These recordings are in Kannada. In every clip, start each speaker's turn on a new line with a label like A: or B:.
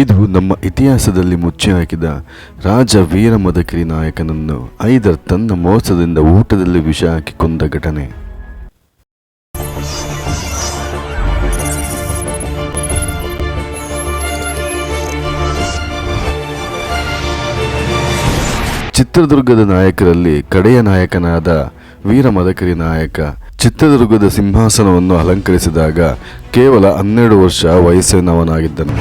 A: ಇದು ನಮ್ಮ ಇತಿಹಾಸದಲ್ಲಿ ಮುಚ್ಚಿ ಹಾಕಿದ ರಾಜ ವೀರ ಮದಕರಿ ನಾಯಕನನ್ನು ಐದರ್ ತನ್ನ ಮೋಸದಿಂದ ಊಟದಲ್ಲಿ ವಿಷ ಹಾಕಿ ಕೊಂದ ಘಟನೆ. ಚಿತ್ರದುರ್ಗದ ನಾಯಕರಲ್ಲಿ ಕಡೆಯ ನಾಯಕನಾದ ವೀರ ಮದಕರಿ ನಾಯಕ ಚಿತ್ರದುರ್ಗದ ಸಿಂಹಾಸನವನ್ನು ಅಲಂಕರಿಸಿದಾಗ ಕೇವಲ ಹನ್ನೆರಡು ವರ್ಷ ವಯಸ್ಸಿನವನಾಗಿದ್ದನು.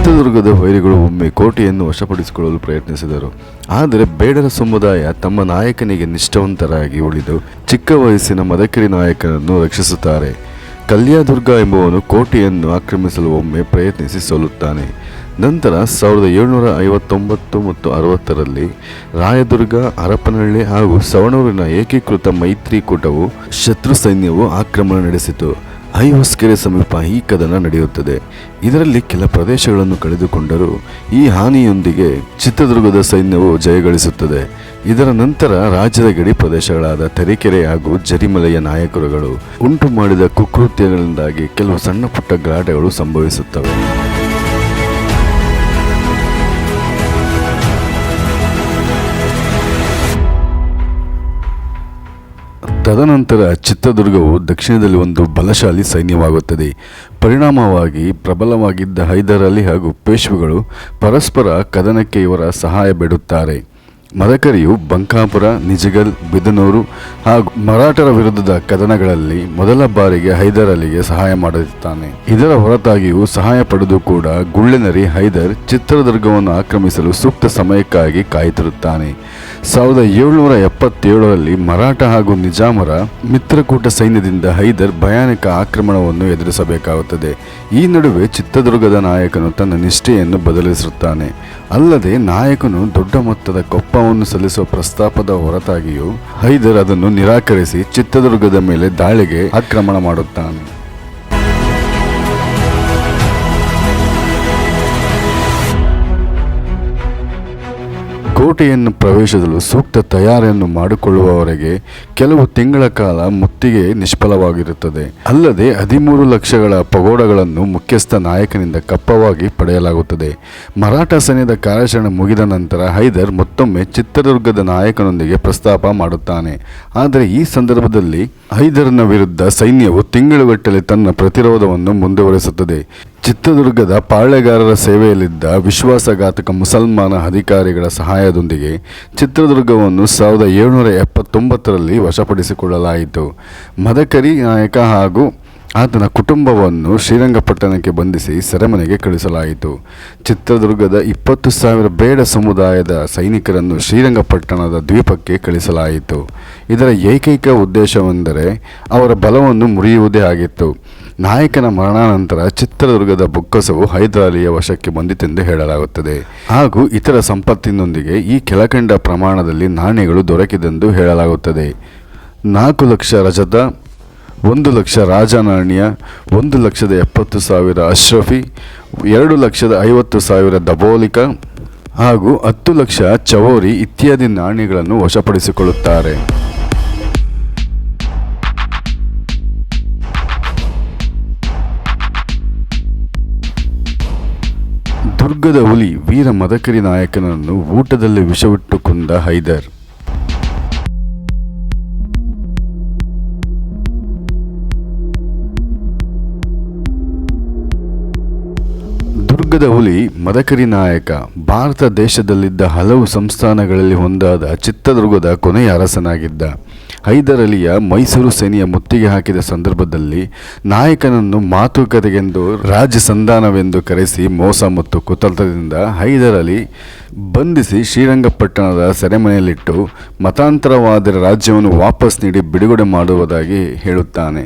A: ಚಿತ್ರದುರ್ಗದ ವೈರಿಗಳು ಒಮ್ಮೆ ಕೋಟೆಯನ್ನು ವಶಪಡಿಸಿಕೊಳ್ಳಲು ಪ್ರಯತ್ನಿಸಿದರು. ಆದರೆ ಬೇಡರ ಸಮುದಾಯ ತಮ್ಮ ನಾಯಕನಿಗೆ ನಿಷ್ಠಾವಂತರಾಗಿ ಉಳಿದು ಚಿಕ್ಕ ವಯಸ್ಸಿನ ಮದಕರಿ ನಾಯಕನನ್ನು ರಕ್ಷಿಸುತ್ತಾರೆ. ಕಲ್ಯಾದುರ್ಗ ಎಂಬುವನು ಕೋಟೆಯನ್ನು ಆಕ್ರಮಿಸಲು ಒಮ್ಮೆ ಪ್ರಯತ್ನಿಸಿ ಸೋಲುತ್ತಾನೆ. ನಂತರ ಸಾವಿರದ ಏಳುನೂರ ಐವತ್ತೊಂಬತ್ತು ಮತ್ತು ಅರವತ್ತರಲ್ಲಿ ರಾಯದುರ್ಗ, ಹರಪನಹಳ್ಳಿ ಹಾಗೂ ಸವಣೂರಿನ ಏಕೀಕೃತ ಮೈತ್ರಿಕೂಟವು ಶತ್ರು ಸೈನ್ಯವು ಆಕ್ರಮಣ ನಡೆಸಿತು. ಐವಸ್ಕೆರೆ ಸಮೀಪ ಈ ಕದನ ನಡೆಯುತ್ತದೆ. ಇದರಲ್ಲಿ ಕೆಲ ಪ್ರದೇಶಗಳನ್ನು ಕಳೆದುಕೊಂಡರೂ ಈ ಹಾನಿಯೊಂದಿಗೆ ಚಿತ್ರದುರ್ಗದ ಸೈನ್ಯವು ಜಯಗಳಿಸುತ್ತದೆ. ಇದರ ನಂತರ ರಾಜ್ಯದ ಗಡಿ ಪ್ರದೇಶಗಳಾದ ತರೀಕೆರೆ ಹಾಗೂ ಜರಿಮಲೆಯ ನಾಯಕರುಗಳು ಉಂಟು ಮಾಡಿದ ಕುಕೃತ್ಯಗಳಿಂದಾಗಿ ಕೆಲವು ಸಣ್ಣ ಪುಟ್ಟ ಗಲಾಟೆಗಳು ಸಂಭವಿಸುತ್ತವೆ. ತದನಂತರ ಚಿತ್ರದುರ್ಗವು ದಕ್ಷಿಣದಲ್ಲಿ ಒಂದು ಬಲಶಾಲಿ ಸೈನ್ಯವಾಗುತ್ತದೆ. ಪರಿಣಾಮವಾಗಿ ಪ್ರಬಲವಾಗಿದ್ದ ಹೈದರ್ ಅಲಿ ಹಾಗೂ ಪೇಶ್ವೆಗಳು ಪರಸ್ಪರ ಕದನಕ್ಕೆ ಇವರ ಸಹಾಯ ಬೇಡುತ್ತಾರೆ. ಮದಕರಿಯು ಬಂಕಾಪುರ, ನಿಜಗಲ್, ಬಿದನೂರು ಹಾಗೂ ಮರಾಠರ ವಿರುದ್ಧದ ಕದನಗಳಲ್ಲಿ ಮೊದಲ ಬಾರಿಗೆ ಹೈದರ್ ಅಲಿಗೆ ಸಹಾಯ ಮಾಡುತ್ತಾನೆ ಇದರ ಹೊರತಾಗಿಯೂ ಸಹಾಯ ಪಡೆದು ಕೂಡ ಗುಳ್ಳೆನರಿ ಹೈದರ್ ಚಿತ್ರದುರ್ಗವನ್ನು ಆಕ್ರಮಿಸಲು ಸೂಕ್ತ ಸಮಯಕ್ಕಾಗಿ ಕಾಯುತ್ತಿರುತ್ತಾನೆ ಸಾವಿರದ ಏಳುನೂರ ಎಪ್ಪತ್ತೇಳರಲ್ಲಿ ಮರಾಠ ಹಾಗೂ ನಿಜಾಮರ ಮಿತ್ರಕೂಟ ಸೈನ್ಯದಿಂದ ಹೈದರ್ ಭಯಾನಕ ಆಕ್ರಮಣವನ್ನು ಎದುರಿಸಬೇಕಾಗುತ್ತದೆ. ಈ ನಡುವೆ ಚಿತ್ರದುರ್ಗದ ನಾಯಕನು ತನ್ನ ನಿಷ್ಠೆಯನ್ನು ಬದಲಿಸುತ್ತಾನೆ. ಅಲ್ಲದೆ ನಾಯಕನು ದೊಡ್ಡ ಮೊತ್ತದ ಕೊಪ್ಪವನ್ನು ಸಲ್ಲಿಸುವ ಪ್ರಸ್ತಾಪದ ಹೊರತಾಗಿಯೂ ಹೈದರ್ ಅದನ್ನು ನಿರಾಕರಿಸಿ ಚಿತ್ರದುರ್ಗದ ಮೇಲೆ ದಾಳಿಗೆ ಆಕ್ರಮಣ ಮಾಡುತ್ತಾನೆ. ಕೋಟೆಯನ್ನು ಪ್ರವೇಶಿಸಲು ಸೂಕ್ತ ತಯಾರಿಯನ್ನು ಮಾಡಿಕೊಳ್ಳುವವರೆಗೆ ಕೆಲವು ತಿಂಗಳ ಕಾಲ ಮುತ್ತಿಗೆ ನಿಷ್ಫಲವಾಗಿರುತ್ತದೆ. ಅಲ್ಲದೆ ಹದಿಮೂರು ಲಕ್ಷಗಳ ಪಗೋಡಗಳನ್ನು ಮುಖ್ಯಸ್ಥ ನಾಯಕನಿಂದ ಕಪ್ಪವಾಗಿ ಪಡೆಯಲಾಗುತ್ತದೆ. ಮರಾಠ ಸೈನ್ಯದ ಕಾರ್ಯಾಚರಣೆ ಮುಗಿದ ನಂತರ ಹೈದರ್ ಮತ್ತೊಮ್ಮೆ ಚಿತ್ರದುರ್ಗದ ನಾಯಕನೊಂದಿಗೆ ಪ್ರಸ್ತಾಪ ಮಾಡುತ್ತಾನೆ. ಆದರೆ ಈ ಸಂದರ್ಭದಲ್ಲಿ ಹೈದರ್ನ ವಿರುದ್ಧ ಸೈನ್ಯವು ತಿಂಗಳುಗಟ್ಟಲೆ ತನ್ನ ಪ್ರತಿರೋಧವನ್ನು ಮುಂದುವರಿಸುತ್ತದೆ. ಚಿತ್ರದುರ್ಗದ ಪಾಳೆಗಾರರ ಸೇವೆಯಲ್ಲಿದ್ದ ವಿಶ್ವಾಸಘಾತಕ ಮುಸಲ್ಮಾನ ಅಧಿಕಾರಿಗಳ ಸಹಾಯದೊಂದಿಗೆ ಚಿತ್ರದುರ್ಗವನ್ನು ಸಾವಿರದ ಏಳುನೂರ ಎಪ್ಪತ್ತೊಂಬತ್ತರಲ್ಲಿ ವಶಪಡಿಸಿಕೊಳ್ಳಲಾಯಿತು. ಮದಕರಿ ನಾಯಕ ಹಾಗೂ ಆತನ ಕುಟುಂಬವನ್ನು ಶ್ರೀರಂಗಪಟ್ಟಣಕ್ಕೆ ಬಂಧಿಸಿ ಸೆರೆಮನೆಗೆ ಕಳಿಸಲಾಯಿತು ಚಿತ್ರದುರ್ಗದ ಇಪ್ಪತ್ತು ಸಾವಿರ ಬೇಡ ಸಮುದಾಯದ ಸೈನಿಕರನ್ನು ಶ್ರೀರಂಗಪಟ್ಟಣದ ದ್ವೀಪಕ್ಕೆ ಕಳಿಸಲಾಯಿತು. ಇದರ ಏಕೈಕ ಉದ್ದೇಶವೆಂದರೆ ಅವರ ಬಲವನ್ನು ಮುರಿಯುವುದೇ ಆಗಿತ್ತು. ನಾಯಕನ ಮರಣಾನಂತರ ಚಿತ್ರದುರ್ಗದ ಬೊಕ್ಕಸವು ಹೈದರಾಲಿಯ ವಶಕ್ಕೆ ಬಂದಿತೆಂದು ಹೇಳಲಾಗುತ್ತದೆ. ಹಾಗೂ ಇತರ ಸಂಪತ್ತಿನೊಂದಿಗೆ ಈ ಕೆಳಕಂಡ ಪ್ರಮಾಣದಲ್ಲಿ ನಾಣ್ಯಗಳು ದೊರಕಿದೆಂದು ಹೇಳಲಾಗುತ್ತದೆ. ನಾಲ್ಕು ಲಕ್ಷ ರಜತ, ಒಂದು ಲಕ್ಷ ರಾಜನಾಣ್ಯ, ಒಂದು ಲಕ್ಷದ ಎಪ್ಪತ್ತು ಸಾವಿರ ಅಶ್ರಫಿ ಎರಡು ಲಕ್ಷದ ಐವತ್ತು ಸಾವಿರ ದಬೋಲಿಕ, ಹಾಗೂ ಹತ್ತು ಲಕ್ಷ ಚವೋರಿ ಇತ್ಯಾದಿ ನಾಣ್ಯಗಳನ್ನು ವಶಪಡಿಸಿಕೊಳ್ಳುತ್ತಾರೆ. ದುರ್ಗದ ಹುಲಿ ವೀರ ಮದಕರಿ ನಾಯಕನನ್ನು ಊಟದಲ್ಲಿ ವಿಷವಿಟ್ಟು ಕೊಂದ ಹೈದರ್. ದುರ್ಗದ ಹುಲಿ ಮದಕರಿ ನಾಯಕ, ಭಾರತ ದೇಶದಲ್ಲಿದ್ದ ಹಲವು ಸಂಸ್ಥಾನಗಳಲ್ಲಿ ಒಂದಾದ ಚಿತ್ರದುರ್ಗದ ಕೊನೆಯ ಅರಸನಾಗಿದ್ದ. ಹೈದರ್ ಅಲಿಯ ಮೈಸೂರು ಸೇನೆಯ ಮುತ್ತಿಗೆ ಹಾಕಿದ ಸಂದರ್ಭದಲ್ಲಿ ನಾಯಕನನ್ನು ಮಾತುಕತೆಗೆಂದು ರಾಜ್ಯ ಸಂಧಾನವೆಂದು ಕರೆಸಿ ಮೋಸ ಮತ್ತು ಕುತಂತ್ರದಿಂದ ಹೈದರ್ ಅಲಿ ಬಂಧಿಸಿ ಶ್ರೀರಂಗಪಟ್ಟಣದ ಸೆರೆಮನೆಯಲ್ಲಿಟ್ಟು ಮತಾಂತರವಾದ ರಾಜ್ಯವನ್ನು ವಾಪಸ್ ನೀಡಿ ಬಿಡುಗಡೆ ಮಾಡುವುದಾಗಿ ಹೇಳುತ್ತಾನೆ.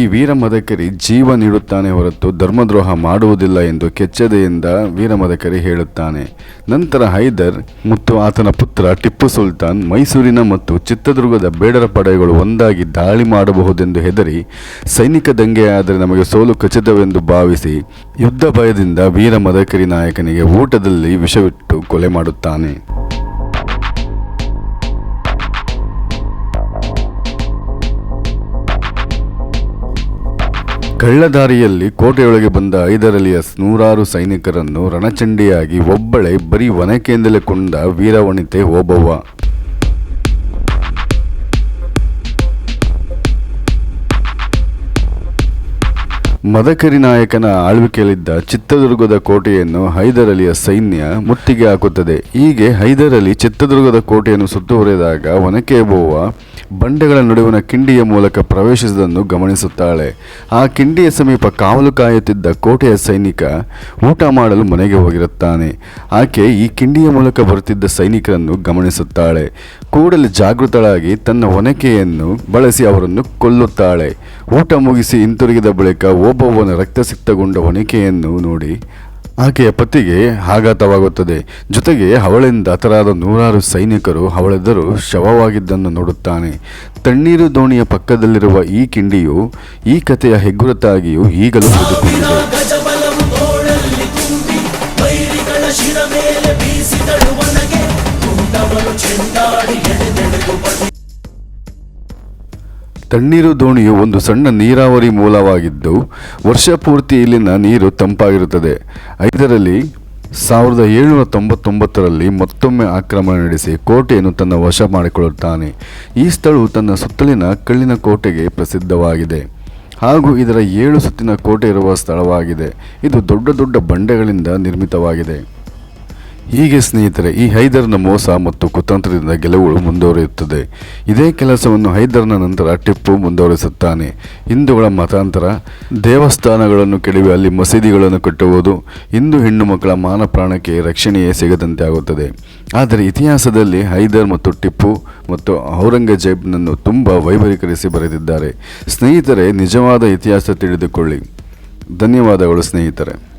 A: ಈ ವೀರ ಮದಕರಿ ಜೀವ ನೀಡುತ್ತಾನೆ ಹೊರತು ಧರ್ಮದ್ರೋಹ ಮಾಡುವುದಿಲ್ಲ ಎಂದು ಕೆಚ್ಚದೆಯಿಂದ ವೀರ ಮದಕರಿ ಹೇಳುತ್ತಾನೆ. ನಂತರ ಹೈದರ್ ಮತ್ತು ಆತನ ಪುತ್ರ ಟಿಪ್ಪು ಸುಲ್ತಾನ್ ಮೈಸೂರಿನ ಮತ್ತು ಚಿತ್ರದುರ್ಗದ ಬೇಡರ ಪಡೆಗಳು ಒಂದಾಗಿ ದಾಳಿ ಮಾಡಬಹುದೆಂದು ಹೆದರಿ ಸೈನಿಕ ದಂಗೆಯಾದರೆ ನಮಗೆ ಸೋಲು ಖಚಿತವೆಂದು ಭಾವಿಸಿ ಯುದ್ಧ ಭಯದಿಂದ ವೀರ ಮದಕರಿ ನಾಯಕನಿಗೆ ಊಟದಲ್ಲಿ ವಿಷವಿಟ್ಟು ಕೊಲೆ ಮಾಡುತ್ತಾನೆ. ಕಳ್ಳದಾರಿಯಲ್ಲಿ ಕೋಟೆಯೊಳಗೆ ಬಂದ ಐದರಲಿಯ ನೂರಾರು ಸೈನಿಕರನ್ನು ರಣಚಂಡಿಯಾಗಿ ಒಬ್ಬಳೆ ಬರೀ ಒನಕೆಯಿಂದಲೇ ಕೊಂಡ ವೀರವನಿತೆ ಓಬವ್ವ. ಮದಕರಿ ನಾಯಕನ ಆಳ್ವಿಕೆಯಲ್ಲಿದ್ದ ಚಿತ್ರದುರ್ಗದ ಕೋಟೆಯನ್ನು ಹೈದರಲಿಯ ಸೈನ್ಯ ಮುತ್ತಿಗೆ ಹಾಕುತ್ತದೆ. ಹೀಗೆ ಹೈದರಲಿ ಚಿತ್ರದುರ್ಗದ ಕೋಟೆಯನ್ನು ಸುತ್ತುವರೆದಾಗ ಒನಕೆ ಬೋವ ಬಂಡೆಗಳ ನಡುವಿನ ಕಿಂಡಿಯ ಮೂಲಕ ಪ್ರವೇಶಿಸಿದನ್ನು ಗಮನಿಸುತ್ತಾಳೆ. ಆ ಕಿಂಡಿಯ ಸಮೀಪ ಕಾವಲು ಕಾಯುತ್ತಿದ್ದ ಕೋಟೆಯ ಸೈನಿಕ ಊಟ ಮಾಡಲು ಮನೆಗೆ ಹೋಗಿರುತ್ತಾನೆ. ಆಕೆ ಈ ಕಿಂಡಿಯ ಮೂಲಕ ಬರುತ್ತಿದ್ದ ಸೈನಿಕರನ್ನು ಗಮನಿಸುತ್ತಾಳೆ. ಕೂಡಲೇ ಜಾಗೃತಳಾಗಿ ತನ್ನ ಒನಕೆಯನ್ನು ಬಳಸಿ ಅವರನ್ನು ಕೊಲ್ಲುತ್ತಾಳೆ. ಊಟ ಮುಗಿಸಿ ಹಿಂತಿರುಗಿದ ಬಳಿಕ ಓಬವ್ವನ ರಕ್ತಸಿಕ್ತಗೊಂಡ ಒಣಿಕೆಯನ್ನು ನೋಡಿ ಆಕೆಯ ಪತಿಗೆ ಆಘಾತವಾಗುತ್ತದೆ. ಜೊತೆಗೆ ಅವಳಿಂದ ಹತರಾದ ನೂರಾರು ಸೈನಿಕರು ಅವಳೆದುರು ಶವವಾಗಿದ್ದನ್ನು ನೋಡುತ್ತಾನೆ. ತಣ್ಣೀರು ದೋಣಿಯ ಪಕ್ಕದಲ್ಲಿರುವ ಈ ಕಿಂಡಿಯು ಈ ಕಥೆಯ ಹೆಗ್ಗುರುತಾಗಿಯೂ ಈಗಲೂ ಉಳಿದುಕೊಂಡಿದೆ ತಣ್ಣೀರು ದೋಣಿಯು ಒಂದು ಸಣ್ಣ ನೀರಾವರಿ ಮೂಲವಾಗಿದ್ದು, ವರ್ಷ ಪೂರ್ತಿ ಇಲ್ಲಿನ ನೀರು ತಂಪಾಗಿರುತ್ತದೆ. ಐದರಲ್ಲಿ ಸಾವಿರದ ಏಳುನೂರ ತೊಂಬತ್ತೊಂಬತ್ತರಲ್ಲಿ ಮತ್ತೊಮ್ಮೆ ಆಕ್ರಮಣ ನಡೆಸಿ ಕೋಟೆಯನ್ನು ತನ್ನ ವಶ ಮಾಡಿಕೊಳ್ಳುತ್ತಾನೆ. ಈ ಸ್ಥಳವು ತನ್ನ ಸುತ್ತಲಿನ ಕಲ್ಲಿನ ಕೋಟೆಗೆ ಪ್ರಸಿದ್ಧವಾಗಿದೆ. ಹಾಗೂ ಇದರ ಏಳು ಸುತ್ತಿನ ಕೋಟೆ ಇರುವ ಸ್ಥಳವಾಗಿದೆ. ಇದು ದೊಡ್ಡ ದೊಡ್ಡ ಬಂಡೆಗಳಿಂದ ನಿರ್ಮಿತವಾಗಿದೆ. ಹೀಗೆ ಸ್ನೇಹಿತರೆ, ಈ ಹೈದರ್ನ ಮೋಸ ಮತ್ತು ಕುತಂತ್ರದಿಂದ ಗೆಲುವು ಮುಂದುವರಿಯುತ್ತದೆ. ಇದೇ ಕೆಲಸವನ್ನು ಹೈದರ್ನ ನಂತರ ಟಿಪ್ಪು ಮುಂದುವರಿಸುತ್ತಾನೆ. ಹಿಂದೂಗಳ ಮತಾಂತರ, ದೇವಸ್ಥಾನಗಳನ್ನು ಕೆಡವಿ ಅಲ್ಲಿ ಮಸೀದಿಗಳನ್ನು ಕಟ್ಟುವುದು, ಹಿಂದೂ ಹೆಣ್ಣು ಮಕ್ಕಳ ಮಾನ ಪ್ರಾಣಕ್ಕೆ ರಕ್ಷಣೆಯೇ ಸಿಗದಂತೆ ಆಗುತ್ತದೆ. ಆದರೆ ಇತಿಹಾಸದಲ್ಲಿ ಹೈದರ್ ಮತ್ತು ಟಿಪ್ಪು ಮತ್ತು ಔರಂಗಜೇಬ್ನನ್ನು ತುಂಬ ವೈಭವೀಕರಿಸಿ ಬರೆದಿದ್ದಾರೆ. ಸ್ನೇಹಿತರೆ, ನಿಜವಾದ ಇತಿಹಾಸ ತಿಳಿದುಕೊಳ್ಳಿ. ಧನ್ಯವಾದಗಳು ಸ್ನೇಹಿತರೆ.